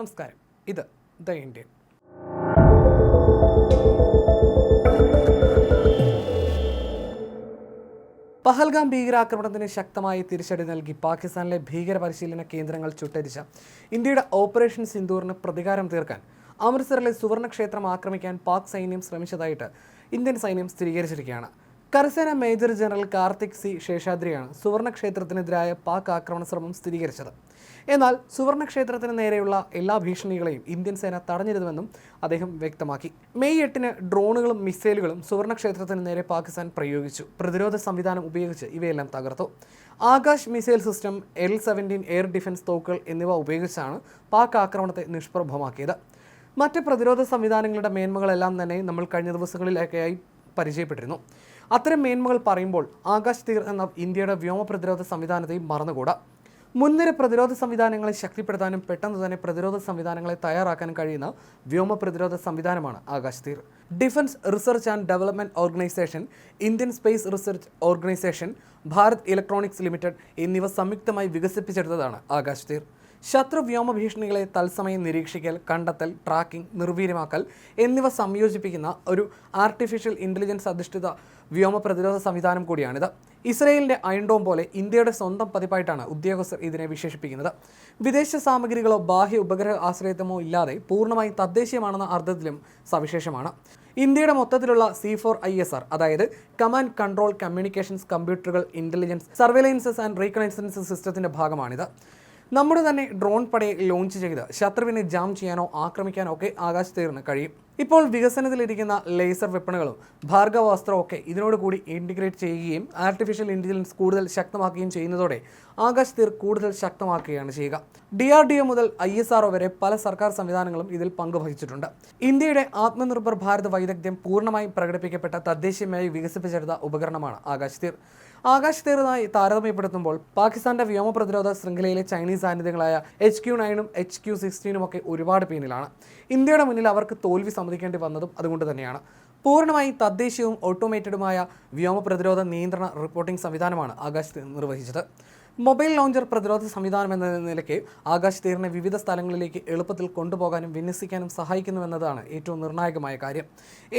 നമസ്കാരം. ഇത് the Indian. Pahalgam ഭീകരാക്രമണത്തിന് ശക്തമായി തിരിച്ചടി നൽകി പാകിസ്ഥാനിലെ ഭീകര പരിശീലന കേന്ദ്രങ്ങൾ ചുട്ടരിച്ച ഇന്ത്യയുടെ ഓപ്പറേഷൻ സിന്ദൂറിന് പ്രതികാരം തീർക്കാൻ അമൃത്സറിലെ സുവർണക്ഷേത്രം ആക്രമിക്കാൻ പാക് സൈന്യം ശ്രമിച്ചതായിട്ട് ഇന്ത്യൻ സൈന്യം സ്ഥിരീകരിച്ചിരിക്കുകയാണ്. കരസേന മേജർ ജനറൽ കാർത്തിക് സി ശേഷാദ്രിയാണ് സുവർണക്ഷേത്രത്തിനെതിരായ പാക് ആക്രമണ ശ്രമം സ്ഥിരീകരിച്ചത്. എന്നാൽ സുവർണക്ഷേത്രത്തിന് നേരെയുള്ള എല്ലാ ഭീഷണികളെയും ഇന്ത്യൻ സേന തടഞ്ഞിരുന്നുവെന്നും അദ്ദേഹം വ്യക്തമാക്കി. മെയ് എട്ടിന് ഡ്രോണുകളും മിസൈലുകളും സുവർണക്ഷേത്രത്തിന് നേരെ പാകിസ്ഥാൻ പ്രയോഗിച്ചു. പ്രതിരോധ സംവിധാനം ഉപയോഗിച്ച് ഇവയെല്ലാം തകർത്തു. Akash missile system L seventeen air defence തോക്കുകൾ എന്നിവ ഉപയോഗിച്ചാണ് പാക് ആക്രമണത്തെ നിഷ്പ്രഭമാക്കിയത്. മറ്റ് പ്രതിരോധ സംവിധാനങ്ങളുടെ മേന്മകളെല്ലാം തന്നെ നമ്മൾ കഴിഞ്ഞ ദിവസങ്ങളിലൊക്കെയായി പരിചയപ്പെട്ടിരുന്നു. അത്തരം മേന്മകൾ പറയുമ്പോൾ ആകാശ് തീർ എന്ന ഇന്ത്യയുടെ വ്യോമ പ്രതിരോധ സംവിധാനത്തെയും മറന്നുകൂടാ. മുൻനിര പ്രതിരോധ സംവിധാനങ്ങളെ ശക്തിപ്പെടുത്താനും പെട്ടെന്ന് തന്നെ പ്രതിരോധ സംവിധാനങ്ങളെ തയ്യാറാക്കാനും കഴിയുന്ന വ്യോമ പ്രതിരോധ സംവിധാനമാണ് Akash Teer defence research and development organisation Indian space research organisation Bharat electronics limited എന്നിവ സംയുക്തമായി വികസിപ്പിച്ചെടുത്തതാണ് ആകാശ് തീർ ശത്രു വ്യോമ ഭീഷണികളെ തത്സമയം നിരീക്ഷിക്കൽ കണ്ടെത്തൽ ട്രാക്കിംഗ് നിർവീര്യമാക്കൽ എന്നിവ സംയോജിപ്പിക്കുന്ന ഒരു ആർട്ടിഫിഷ്യൽ ഇന്റലിജൻസ് അധിഷ്ഠിത വ്യോമ പ്രതിരോധ സംവിധാനം കൂടിയാണിത്. ഇസ്രയേലിന്റെ അയൺഡോം പോലെ ഇന്ത്യയുടെ സ്വന്തം പതിപ്പായിട്ടാണ് ഉദ്യോഗസ്ഥർ ഇതിനെ വിശേഷിപ്പിക്കുന്നത്. വിദേശ സാമഗ്രികളോ ബാഹ്യ ഉപഗ്രഹ ആശ്രയത്വമോ ഇല്ലാതെ പൂർണമായി തദ്ദേശീയമാണെന്ന അർത്ഥത്തിലും സവിശേഷമാണ്. ഇന്ത്യയുടെ മൊത്തത്തിലുള്ള C four I S R അതായത് കമാൻഡ് കൺട്രോൾ കമ്മ്യൂണിക്കേഷൻസ് കമ്പ്യൂട്ടറുകൾ ഇന്റലിജൻസ് സർവേലൻസസ് ആൻഡ് റീകണൈസൻസ് സിസ്റ്റത്തിന്റെ ഭാഗമാണിത്. നമ്മുടെ തന്നെ ഡ്രോൺ പടയെ ലോഞ്ച് ചെയ്ത് ശത്രുവിനെ ജാം ചെയ്യാനോ ആക്രമിക്കാനോ ഒക്കെ ആകാശത്തേറിന് കഴിയും. ഇപ്പോൾ വികസനത്തിലിരിക്കുന്ന ലേസർ വെപ്പണുകളും ഭാർഗവാസ്ത്രവും ഒക്കെ ഇതിനോട് കൂടി ഇന്റിഗ്രേറ്റ് ചെയ്യുകയും ആർട്ടിഫിഷ്യൽ ഇന്റലിജൻസ് കൂടുതൽ ശക്തമാക്കുകയും ചെയ്യുന്നതോടെ ആകാശ് കൂടുതൽ ശക്തമാക്കുകയാണ് ചെയ്യുക. ഡി ആർ ഡി ഒ മുതൽ ഐ എസ് ആർ വരെ പല സർക്കാർ സംവിധാനങ്ങളും ഇതിൽ പങ്കുവഹിച്ചിട്ടുണ്ട്. ഇന്ത്യയുടെ ആത്മനിർഭർ ഭാരത് വൈദഗ്ധ്യം പൂർണമായി പ്രകടിപ്പിക്കപ്പെട്ട തദ്ദേശീയമായി വികസിപ്പിച്ചെടുത്ത ഉപകരണമാണ് ആകാശ് തീർ. ആകാശ് തീറുമായി താരതമ്യപ്പെടുത്തുമ്പോൾ പാകിസ്ഥാന്റെ വ്യോമ പ്രതിരോധ ശൃംഖലയിലെ ചൈനീസ് സാന്നിധ്യങ്ങളായ എച്ച് ക്യു നയനും എച്ച് ക്യു സിക്സ്റ്റീനും ഒക്കെ ഒരുപാട് പിന്നിലാണ്. ഇന്ത്യയുടെ മുന്നിൽ അവർക്ക് തോൽവി സമ്മതിക്കേണ്ടി വന്നതും അതുകൊണ്ട് തന്നെയാണ്. പൂർണമായും തദ്ദേശീയവും ഓട്ടോമേറ്റഡുമായ വ്യോമ പ്രതിരോധ നിയന്ത്രണ റിപ്പോർട്ടിംഗ് സംവിധാനമാണ് ആകാശ് നിർവഹിച്ചത്. മൊബൈൽ ലോഞ്ചർ പ്രതിരോധ സംവിധാനം എന്ന നിലയ്ക്ക് ആകാശ് തീറിനെ വിവിധ സ്ഥലങ്ങളിലേക്ക് എളുപ്പത്തിൽ കൊണ്ടുപോകാനും വിന്യസിക്കാനും സഹായിക്കുന്നുവെന്നതാണ് ഏറ്റവും നിർണായകമായ കാര്യം.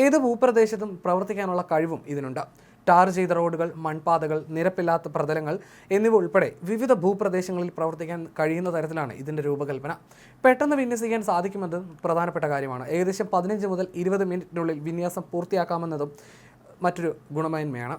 ഏത് ഭൂപ്രദേശത്തും പ്രവർത്തിക്കാനുള്ള കഴിവും ഇതിനുണ്ട്. ടാർ ചെയ്ത റോഡുകൾ മൺപാതകൾ നിരപ്പില്ലാത്ത പ്രതലങ്ങൾ എന്നിവ ഉൾപ്പെടെ വിവിധ ഭൂപ്രദേശങ്ങളിൽ പ്രവർത്തിക്കാൻ കഴിയുന്ന തരത്തിലാണ് ഇതിന്റെ രൂപകൽപ്പന. പെട്ടെന്ന് വിന്യസിക്കാൻ സാധിക്കുമെന്നതും പ്രധാനപ്പെട്ട കാര്യമാണ്. ഏകദേശം പതിനഞ്ച് മുതൽ ഇരുപത് മിനിറ്റിനുള്ളിൽ വിന്യാസം പൂർത്തിയാക്കാമെന്നതും മറ്റൊരു ഗുണമേന്മയാണ്.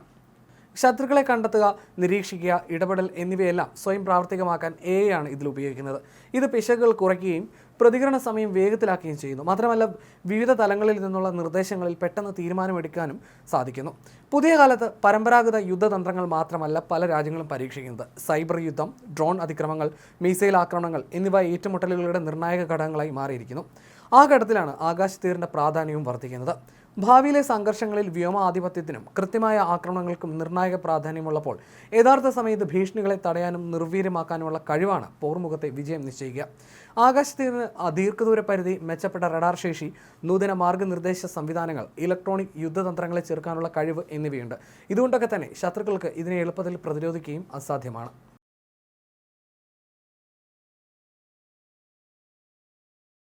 ശത്രുക്കളെ കണ്ടെത്തുക നിരീക്ഷിക്കുക ഇടപെടൽ എന്നിവയെല്ലാം സ്വയം പ്രാവർത്തികമാക്കാൻ എ ആണ് ഇതിൽ ഉപയോഗിക്കുന്നത്. ഇത് പിശകുകൾ കുറയ്ക്കുകയും പ്രതികരണ സമയം വേഗത്തിലാക്കുകയും ചെയ്യുന്നു. മാത്രമല്ല വിവിധ തലങ്ങളിൽ നിന്നുള്ള നിർദ്ദേശങ്ങളിൽ പെട്ടെന്ന് തീരുമാനമെടുക്കാനും സാധിക്കുന്നു. പുതിയ കാലത്ത് പരമ്പരാഗത യുദ്ധതന്ത്രങ്ങൾ മാത്രമല്ല പല രാജ്യങ്ങളും പരീക്ഷിക്കുന്നത്. സൈബർ യുദ്ധം ഡ്രോൺ അതിക്രമങ്ങൾ മിസൈൽ ആക്രമണങ്ങൾ എന്നിവ ഏറ്റുമുട്ടലുകളുടെ നിർണായക ഘടകങ്ങളായി മാറിയിരിക്കുന്നു. ആ ഘട്ടത്തിലാണ് ആകാശ് തീറിന്റെ പ്രാധാന്യവും വർദ്ധിക്കുന്നത്. ഭാവിയിലെ സംഘർഷങ്ങളിൽ വ്യോമ ആധിപത്യത്തിനും കൃത്യമായ ആക്രമണങ്ങൾക്കും നിർണായക പ്രാധാന്യമുള്ളപ്പോൾ യഥാർത്ഥ സമയത്ത് ഭീഷണികളെ തടയാനും നിർവീര്യമാക്കാനുമുള്ള കഴിവാണ് പോർമുഖത്തെ വിജയം നിശ്ചയിക്കുക. ആകാശത്തിന് ദീർഘദൂര പരിധി മെച്ചപ്പെട്ട റഡാർ ശേഷി നൂതന മാർഗനിർദ്ദേശ സംവിധാനങ്ങൾ ഇലക്ട്രോണിക് യുദ്ധതന്ത്രങ്ങളെ ചെറുക്കാനുള്ള കഴിവ് എന്നിവയുണ്ട്. ഇതുകൊണ്ടൊക്കെ തന്നെ ശത്രുക്കൾക്ക് ഇതിനെ എളുപ്പത്തിൽ പ്രതിരോധിക്കുകയും അസാധ്യമാണ്.